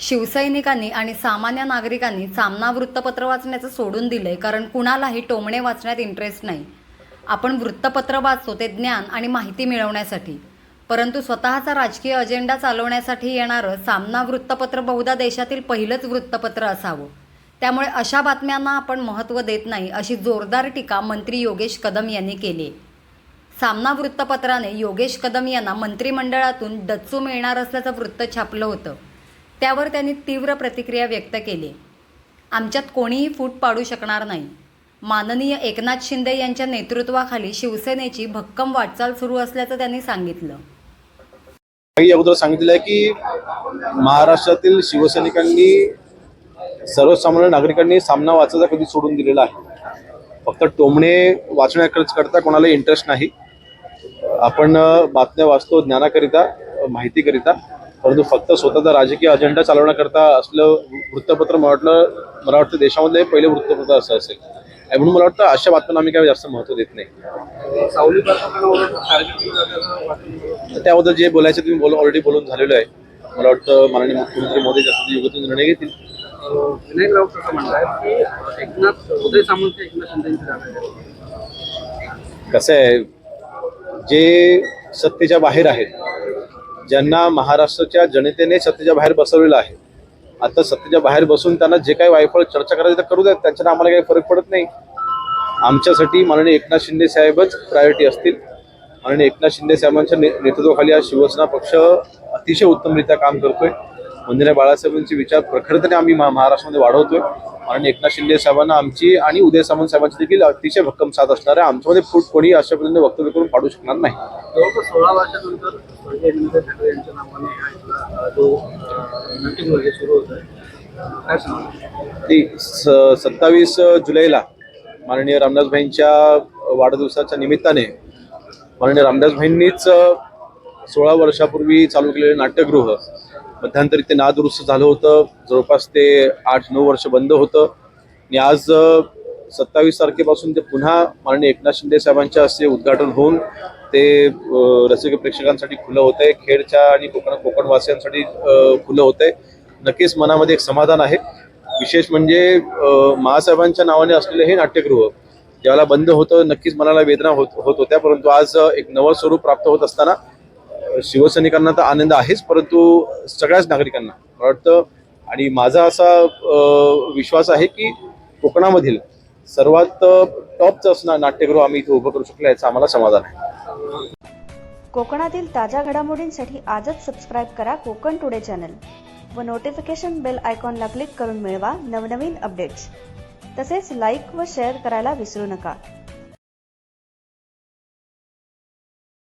शिवसैनिकांनी आणि सामान्य नागरिकांनी सामना वृत्तपत्र वाचण्याचं सोडून दिलंय कारण कुणालाही टोमणे वाचण्यात इंटरेस्ट नाही. आपण वृत्तपत्र वाचतो ते ज्ञान आणि माहिती मिळवण्यासाठी. परंतु स्वतःचा राजकीय अजेंडा चालवण्यासाठी येणारं सामना वृत्तपत्र बहुधा देशातील पहिलंच वृत्तपत्र असावं. त्यामुळे अशा बातम्यांना आपण महत्त्व देत नाही अशी जोरदार टीका मंत्री योगेश कदम यांनी केली सामना वृत्तपत्राने योगेश कदम यांना मंत्रिमंडळातून डच्चू मिळणार असल्याचं वृत्त छापलं होतं. त्यावर त्यांनी तीव्र प्रतिक्रिया व्यक्त केली. आमच्यात कोणीही फूट पाडू शकणार नाही. माननीय एकनाथ शिंदे यांच्या नेतृत्वाखाली शिवसेनेची भक्कम वाटचाल सुरू असल्याचं त्यांनी सांगितलं. काही अगोदर सांगितलं आहे की महाराष्ट्रातील शिवसैनिकांनी सर्वसामान्य नागरिकांनी सामना वाचायचा कधी सोडून दिलेला आहे. फक्त टोमणे वाचण्याकरता करता कोणाला इंटरेस्ट नाही. आपण बातम्या वाचतो ज्ञानाकरिता माहितीकरिता. परंतु फक्त स्वतःचा राजकीय अजेंडा चालवण्याकरता असलं वृत्तपत्र मला वाटलं मला वाटतं देशामधले पहिले वृत्तपत्र असं असेल. आणि म्हणून मला वाटतं अशा बातम्यांना आम्ही काही जास्त महत्त्व देत नाही. त्याबद्दल जे बोलायचं तुम्ही बोल ऑलरेडी बोलून झालेलं आहे. मला वाटतं माननीय मुख्यमंत्री मोदी त्यासाठी योग्य तो निर्णय घेतील. विनायक राऊत असं म्हणतात की एकनाथ उदय सामंत एकनाथ आहे. कसं आहे जे सत्तेच्या बाहेर आहेत ज्यांना महाराष्ट्राच्या जनतेने सत्तेच्या बाहेर बसवलेलं आहे. आता सत्तेच्या बाहेर बसून त्यांना जे काही वायफळ चर्चा करायची तर करू द्यात त्यांच्यानं आम्हाला काही फरक पडत नाही. आमच्यासाठी माननीय एकनाथ शिंदे साहेबच प्रायोरिटी असतील. माननीय एकनाथ शिंदे साहेबांच्या ने- नेतृत्वाखाली आज शिवसेना पक्ष अतिशय उत्तमरित्या काम करतोय. मंदिरा बाळासाहेबांचे विचार प्रखरतेने आम्ही महा- महाराष्ट्रामध्ये वाढवतोय. आणि एकनाथ शिंदे साहेबांना आमची आणि उदय सामंत साहेबांची देखील अतिशय भक्कम साथ असणार आहे. आमच्यामध्ये फूट कोणी अशा पद्धतीने वक्तव्य करून पाडू शकणार नाही. सोळा वर्षानंतर यांच्या नावाने सुरू होत आहे सत्तावीस जुलैला माननीय रामदासभाईंच्या वाढदिवसाच्या निमित्ताने माननीय रामदासभाईंनीच सोळा वर्षापूर्वी चालू केलेलं नाट्यगृह मध्यंतरी ते नादुरुस्त झालं होतं. जवळपास ते आठ नऊ वर्ष बंद होतं. आणि आज सत्तावीस तारखेपासून ते पुन्हा माननीय एकनाथ शिंदे साहेबांच्या हस्ते उद्घाटन होऊन ते रसिक प्रेक्षकांसाठी खुलं होत आहे खेडच्या आणि कोकण कोकणवासियांसाठी खुलं होत आहे नक्कीच मनामध्ये एक समाधान आहे. विशेष म्हणजे महासाहेबांच्या नावाने असलेले हे नाट्यगृह ज्याला बंद होतं नक्कीच मनाला वेदना होत होत होत्या. परंतु आज एक नवं स्वरूप प्राप्त होत असताना शिवसैनिकांना तर आनंद आहेच परंतु सगळ्याच नागरिकांना मला वाटतं आणि माझा असा विश्वास आहे की कोकणामधील सर्वात टॉपचं असणार नाट्यगृह आम्ही इथे उभं करू शकलो याचं आम्हाला समाधान आहे. कोकणातील ताज्या घडामोडींसाठी आजच सबस्क्राईब करा कोकण टुडे चॅनल व नोटिफिकेशन बेल आयकॉनला क्लिक करून मिळवा नवनवीन अपडेट्स तसेच लाईक व शेअर करायला विसरू नका.